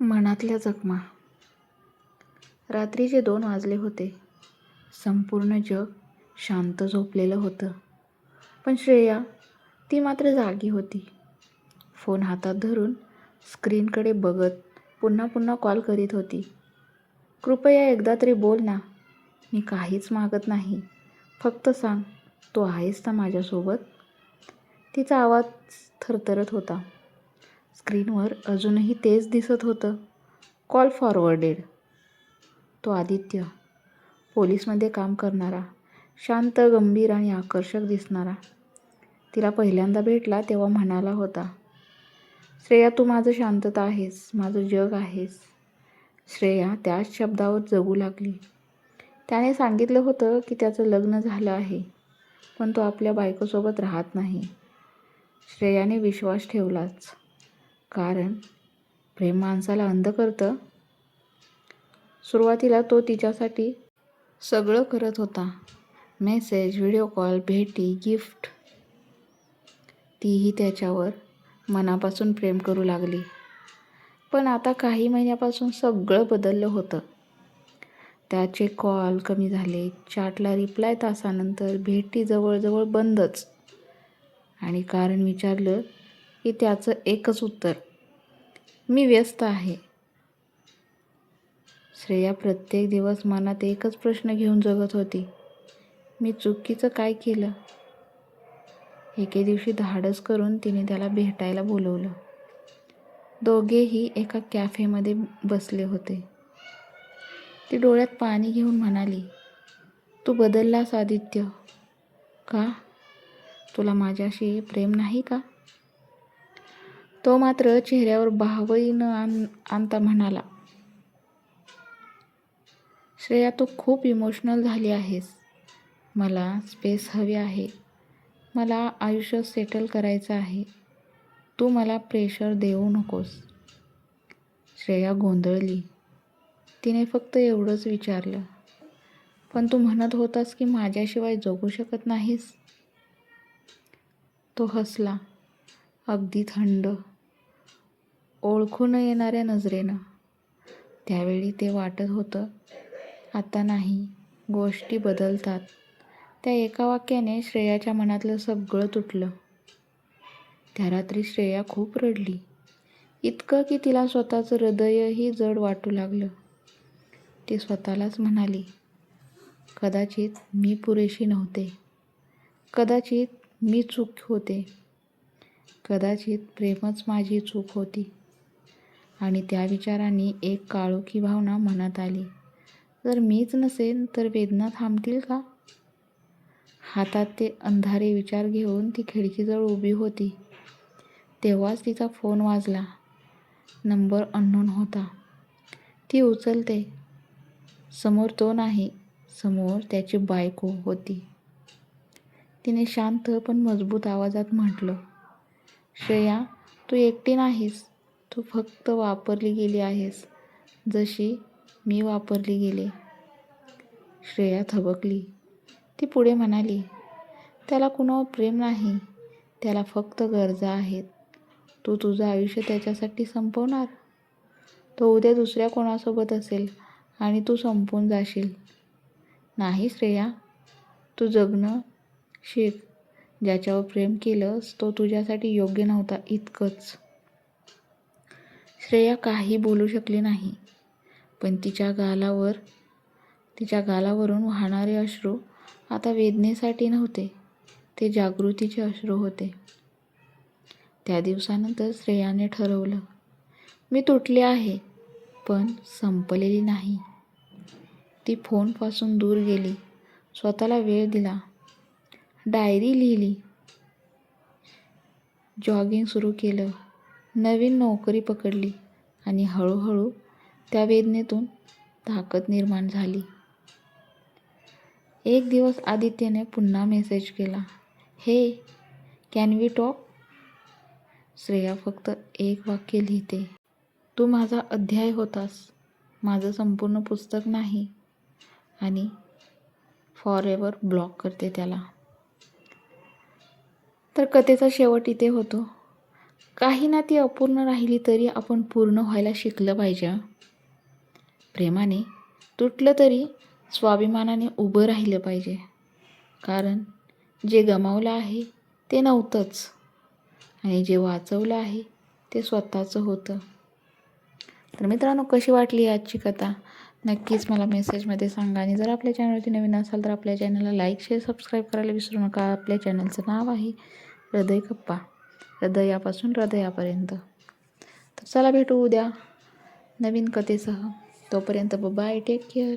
मनातल्या जखमा. रात्रीचे दोन वाजले होते. संपूर्ण जग शांत झोपलेलं होतं. पण श्रेया ती मात्र जागी होती. फोन हातात धरून स्क्रीनकडे बघत पुन्हा पुन्हा कॉल करीत होती. कृपया एकदा तरी बोल ना. मी काहीच मागत नाही. फक्त सांग तू आहेस ना माझ्यासोबत? तिचा आवाज थरथरत होता. स्क्रीनवर अजूनही तेच दिसत होतं. Call forwarded. तो आदित्य. पोलीसमध्ये काम करणारा. शांत गंभीर आणि आकर्षक दिसणारा. तिला पहिल्यांदा भेटला तेव्हा म्हणाला होता श्रेया तू माझं शांतता आहेस. माझं जग आहेस. श्रेया त्याच शब्दावर जगू लागली. त्याने सांगितलं होतं की त्याचं लग्न झालं आहे पण तो आपल्या बायकोसोबत राहत नाही. श्रेयाने विश्वास ठेवलाच. कारण प्रेम माणसाला अंध करतं. सुरुवातीला तो तिच्यासाठी सगळं करत होता. मेसेज व्हिडिओ कॉल भेटी गिफ्ट तीही त्याच्यावर मनापासून प्रेम करू लागली. पण आता काही महिन्यापासून सगळं बदललं होतं. त्याचे कॉल कमी झाले चॅटला रिप्लाय तासानंतर भेटी जवळजवळ बंदच. आणि कारण विचारलं की त्याचं एकच उत्तर मी व्यस्त आहे. श्रेया प्रत्येक दिवस मनात एकच प्रश्न घेऊन जगत होती. मी चुकीचं काय केलं? एके दिवशी धाडस करून तिने त्याला भेटायला बोलवलं. दोघेही एका कॅफेमध्ये बसले होते. ती डोळ्यात पाणी घेऊन म्हणाली तू बदललास आदित्य. का? तुला माझ्याशी प्रेम नाही का? तो मात्र चेहऱ्यावर भावही न आण आणता म्हणाला श्रेया तू खूप इमोशनल झाली आहेस. मला स्पेस हवी आहे. मला आयुष्य सेटल करायचं आहे. तू मला प्रेशर देऊ नकोस. श्रेया गोंधळली. तिने फक्त एवढंच विचारलं पण तू म्हणत होतास की माझ्याशिवाय जगू शकत नाहीस? तो हसला. अगदी थंड. ओळखू न येणाऱ्या नजरेनं. त्यावेळी ते वाटत होतं आता नाही गोष्टी बदलतात. त्या एका वाक्याने श्रेयाच्या मनातलं सगळं तुटलं. त्या रात्री श्रेया खूप रडली. इतकं की तिला स्वतःचं हृदयही जड वाटू लागलं. ती स्वतःलाच म्हणाली कदाचित मी पुरेशी नव्हते. कदाचित मी चूक होते. कदाचित प्रेमच माझी चूक होती. आणि त्या विचाराने एक काळोखी भावना मनात आली. जर मीच नसेन तर वेदना थांबतील का? हातात ते अंधारे विचार घेऊन ती खिडकीजवळ उभी होती. तेव्हाच तिचा फोन वाजला. नंबर अननोन होता. ती उचलते. समोर तो नाही. समोर त्याची बायको होती. तिने शांत पण मजबूत आवाजात म्हटलं श्रेया तू एकटी नाहीस. तू फक्त वापरली गेली आहेस जशी मी वापरली गेले. श्रेया थबकली. ती पुढे म्हणाली त्याला कुणावर प्रेम नाही त्याला फक्त गरजा आहेत. तू तुझं आयुष्य त्याच्यासाठी संपवणार? तो उद्या दुसऱ्या कोणासोबत असेल आणि तू संपून जाशील. नाही श्रेया तू जगणं शिक. ज्याच्यावर प्रेम केलंस तो तुझ्यासाठी योग्य नव्हता इतकंच. श्रेया काही बोलू शकली नाही. पण तिच्या गालावर तिच्या गालावरून वाहणारे अश्रू आता वेदनेसाठी नव्हते ते जागृतीचे अश्रू होते. त्या दिवसानंतर श्रेयाने ठरवलं मी तुटले आहे पण संपलेली नाही. ती फोनपासून दूर गेली स्वतःला वेळ दिला. डायरी लिहिली. जॉगिंग सुरू केलं. नवीन नोकरी पकडली आणि हळूहळू त्या वेदनेतून ताकद निर्माण झाली. एक दिवस आदित्यने पुन्हा मेसेज केला. हे कॅन वी टॉक श्रेया फक्त एक वाक्य लिहिते. तू माझा अध्याय होतास. माझं संपूर्ण पुस्तक नाही. आणि फॉर एवर ब्लॉक करते त्याला. तर कथेचा शेवट इथे होतो. काही ना ती अपूर्ण राहिली तरी आपण पूर्ण व्हायला शिकलं पाहिजे. प्रेमाने तुटलं तरी स्वाभिमानाने उभं राहिलं पाहिजे. कारण जे गमावलं आहे ते नव्हतंच. आणि जे वाचवलं आहे ते स्वतःचं होतं. तर मित्रांनो कशी वाटली आजची कथा? नक्कीच मला मेसेजमध्ये सांगा. आणि जर आपल्या चॅनलवरती नवीन असाल तर आपल्या चॅनलला लाईक शेअर सबस्क्राईब करायला विसरू नका. आपल्या चॅनलचं नाव आहे हृदय कप्पा हृदयापासून हृदयापर्यंत. तर चला भेटू उद्या नवीन कथेसह. तोपर्यंत बाय टेक केअर